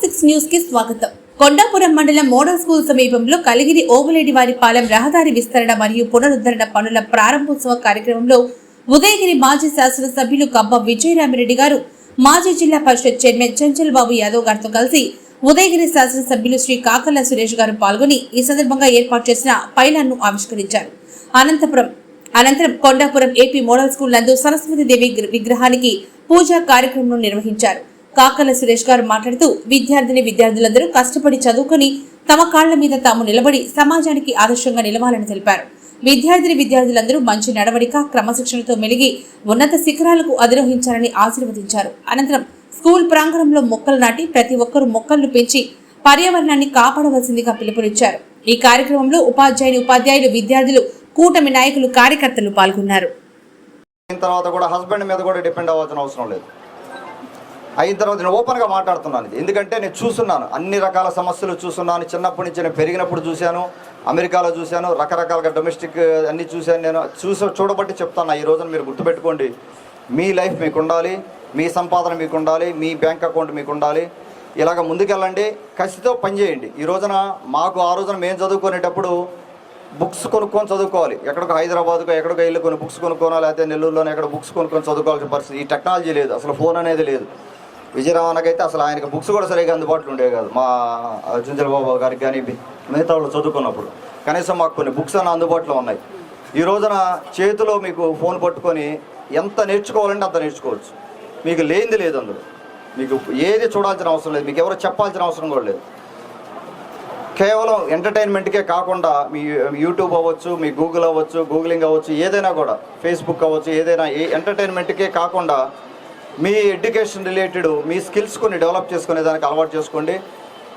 Six న్యూస్కి స్వాగతం. కొండాపురం మండలం మోడల్ స్కూల్ సమీపంలో కలిగిరి ఓబులేడి వారి పాలెం రహదారి విస్తరణ మరియు పునరుద్ధరణ పనుల ప్రారంభోత్సవ కార్యక్రమంలో ఉదయగిరి మాజీ శాసనసభ్యులు కబ్బ విజయరామిరెడ్డి గారు మాజీ జిల్లా పరిషత్ చైర్మన్ చంచల్ బాబు యాదవ్ గారితో కలిసి ఉదయగిరి శాసనసభ్యులు శ్రీ కాకర్ల సురేష్ గారు పాల్గొని ఈ సందర్భంగా ఏర్పాటు చేసిన పైలాన్ను ఆవిష్కరించారు. అనంతపురం అనంతరం కొండాపురం ఏపీ మోడల్ స్కూల్ నందు సరస్వతి దేవి విగ్రహానికి పూజా కార్యక్రమం నిర్వహించారు. కాకల సురేష్ గారు మాట్లాడుతూ విద్యార్థిని విద్యార్థులందరూ కష్టపడి చదువుకొని తమ కాళ్ళ మీద తాము నిలబడి సమాజానికి ఆదర్శంగా నిలవాలని తెలిపారు. విద్యార్థిని విద్యార్థులందరూ మంచి నడవడిక క్రమశిక్షణతో మెలిగి ఉన్నత శిఖరాలకు అధిరోహించాలని ఆశీర్వదించారు. అనంతరం స్కూల్ ప్రాంగణంలో మొక్కలు నాటి ప్రతి ఒక్కరూ మొక్కలను పెంచి పర్యావరణాన్ని కాపాడవలసిందిగా పిలుపునిచ్చారు. ఈ కార్యక్రమంలో ఉపాధ్యాయుని ఉపాధ్యాయులు విద్యార్థులు కూటమి నాయకులు కార్యకర్తలు పాల్గొన్నారు. తర్వాత కూడా హస్బెండ్ మీద కూడా డిపెండ్ అవ్వాల్సిన అవసరం లేదు. అయిన తర్వాత నేను ఓపెన్గా మాట్లాడుతున్నాను ఇది. ఎందుకంటే నేను చూస్తున్నాను. అన్ని రకాల సమస్యలు చూస్తున్నాను. చిన్నప్పటి నుంచి నేను పెరిగినప్పుడు చూశాను. అమెరికాలో చూశాను. రకరకాలుగా డొమెస్టిక్ అన్నీ చూశాను నేను. చూసి చూడబట్టి చెప్తాను. ఈ రోజున మీరు గుర్తుపెట్టుకోండి. మీ లైఫ్ మీకు ఉండాలి మీ సంపాదన మీకు ఉండాలి మీ బ్యాంక్ అకౌంట్ మీకు ఉండాలి ఇలాగ ముందుకెళ్ళండి. కసితో పనిచేయండి ఈ రోజున మాకు ఆ రోజున మేము చదువుకునేటప్పుడు బుక్స్ కొనుక్కొని చదువుకోవాలి. ఎక్కడికో హైదరాబాద్కో ఎక్కడికి వెళ్ళి కొన్ని బుక్స్ కొనుక్కోవాలి లేకపోతే నెల్లూరులోనే ఎక్కడ బుక్స్ కొనుక్కొని చదువుకోవాల్సిన పరిస్థితి. ఈ టెక్నాలజీ లేదు. అసలు ఫోన్ అనేది లేదు. విజయరామన్నకైతే అసలు ఆయనకి బుక్స్ కూడా సరిగా అందుబాటులో ఉండేవి కాదు. మా చుంజల బాబు గారికి కానీ మిగతా వాళ్ళు చదువుకున్నప్పుడు. కనీసం మాకు కొన్ని బుక్స్ అన్న అందుబాటులో ఉన్నాయి. ఈ రోజున చేతిలో మీకు ఫోన్ పట్టుకొని ఎంత నేర్చుకోవాలంటే అంత నేర్చుకోవచ్చు. మీకు లేనిది లేదు అందులో. మీకు ఏది చూడాల్సిన అవసరం లేదు. మీకు ఎవరు చెప్పాల్సిన అవసరం కూడా లేదు. కేవలం ఎంటర్టైన్మెంట్కే కాకుండా మీ యూట్యూబ్ అవ్వచ్చు మీ గూగుల్ అవ్వచ్చు గూగులింగ్ అవ్వచ్చు ఏదైనా కూడా ఫేస్బుక్ అవ్వచ్చు ఏదైనా ఏ ఎంటర్టైన్మెంట్కే కాకుండా మీ ఎడ్యుకేషన్ రిలేటెడ్ మీ స్కిల్స్ కొన్ని డెవలప్ చేసుకునే దానికి అలవాటు చేసుకోండి.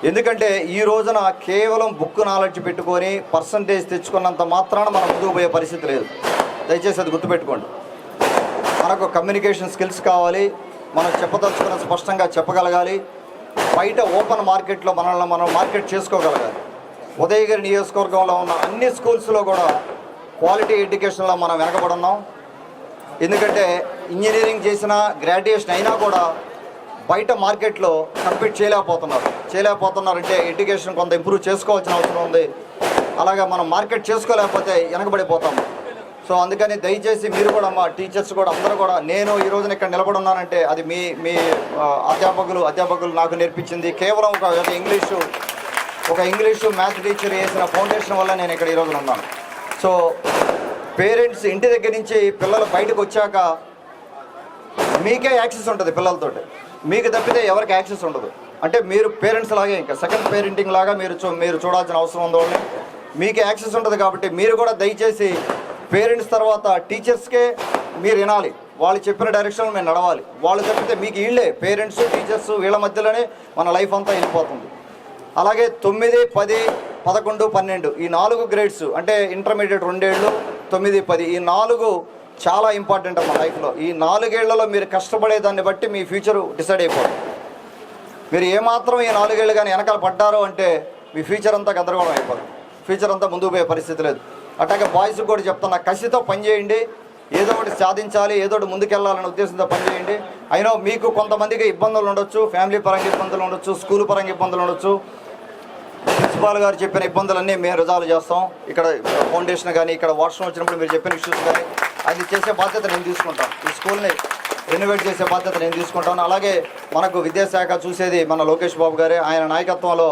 ఎందుకంటే ఈ రోజున కేవలం బుక్ నాలెడ్జ్ పెట్టుకొని పర్సంటేజ్ తెచ్చుకున్నంత మాత్రాన మనం ముందుకు పోయే పరిస్థితి లేదు. దయచేసి అది గుర్తుపెట్టుకోండి. మనకు కమ్యూనికేషన్ స్కిల్స్ కావాలి మనం చెప్పదలుచుకున్న స్పష్టంగా చెప్పగలగాలి బయట ఓపెన్ మార్కెట్లో మనల్ని మనం మార్కెట్ చేసుకోగలగాలి. ఉదయగిరి నియోజకవర్గంలో ఉన్న అన్ని స్కూల్స్లో కూడా క్వాలిటీ ఎడ్యుకేషన్లో మనం వెనకబడున్నాం ఎందుకంటే ఇంజనీరింగ్ చేసిన గ్రాడ్యుయేషన్ అయినా కూడా బయట మార్కెట్లో కంపీట్ చేయలేకపోతున్నారు. చేయలేకపోతున్నారంటే ఎడ్యుకేషన్ కొంత ఇంప్రూవ్ చేసుకోవాల్సిన అవసరం ఉంది. అలాగే మనం మార్కెట్ చేసుకోలేకపోతే వెనకబడిపోతాము సో అందుకని దయచేసి మీరు కూడా మా టీచర్స్ కూడా అందరూ కూడా నేను ఈ రోజున ఇక్కడ నిలబడి ఉన్నానంటే అది మీ మీ అధ్యాపకులు అధ్యాపకులు నాకు నేర్పించింది. కేవలం ఒక ఒక ఇంగ్లీషు ఒక ఇంగ్లీషు మ్యాథ్ టీచర్ వేసిన ఫౌండేషన్ వల్ల నేను ఇక్కడ ఈ రోజున ఉన్నాను. సో పేరెంట్స్ ఇంటి దగ్గర నుంచి పిల్లలు బయటకు వచ్చాక మీకే యాక్సెస్ ఉంటుంది పిల్లలతోటి. మీకు తప్పితే ఎవరికి యాక్సెస్ ఉండదు. అంటే మీరు పేరెంట్స్ లాగే ఇంకా సెకండ్ పేరెంటింగ్ లాగా మీరు చూ మీరు చూడాల్సిన అవసరం ఉందో మీకు యాక్సెస్ ఉంటుంది కాబట్టి మీరు కూడా దయచేసి పేరెంట్స్ తర్వాత టీచర్స్కే మీరు వినాలి. వాళ్ళు చెప్పిన డైరెక్షన్లో మేము నడవాలి. వాళ్ళు తప్పితే మీకు వీళ్ళే పేరెంట్స్ టీచర్స్ వీళ్ళ మధ్యలోనే మన లైఫ్ అంతా వెళ్ళిపోతుంది. అలాగే తొమ్మిది పది పదకొండు పన్నెండు ఈ నాలుగు గ్రేడ్స్ అంటే ఇంటర్మీడియట్ రెండేళ్ళు తొమ్మిది పది ఈ నాలుగు చాలా ఇంపార్టెంట్ అమ్మ లైఫ్లో ఈ నాలుగేళ్ళలో మీరు కష్టపడే దాన్ని బట్టి మీ ఫ్యూచర్ డిసైడ్ అయిపోతుంది మీరు ఏమాత్రం ఈ నాలుగేళ్ళు కానీ వెనకాల పడ్డారో అంటే మీ ఫ్యూచర్ అంతా గందరగోళం అయిపోతుంది ఫ్యూచర్ అంతా ముందుకు పోయే పరిస్థితి లేదు. అట్లాగే బాయ్స్కి కూడా చెప్తున్నా కసితో పనిచేయండి ఏదో ఒకటి సాధించాలి ఏదో ఒకటి ముందుకెళ్ళాలనే ఉద్దేశంతో పనిచేయండి అయినా మీకు కొంతమందికి ఇబ్బందులు ఉండొచ్చు ఫ్యామిలీ పరంగా ఇబ్బందులు ఉండొచ్చు స్కూల్ పరంగా ఇబ్బందులు ఉండొచ్చు. ప్రిన్సిపాల్ గారు చెప్పిన ఇబ్బందులన్నీ మేము రిజాల్వ్ చేస్తాం. ఇక్కడ ఫౌండేషన్ కానీ ఇక్కడ వాష్రూమ్ వచ్చినప్పుడు మీరు చెప్పిన ఇష్యూస్ కానీ అది చేసే బాధ్యత నేను తీసుకుంటాను ఈ స్కూల్ని రెనోవేట్ చేసే బాధ్యత నేను తీసుకుంటాను అలాగే మనకు విద్యాశాఖ చూసేది మన లోకేష్ బాబు గారే. ఆయన నాయకత్వంలో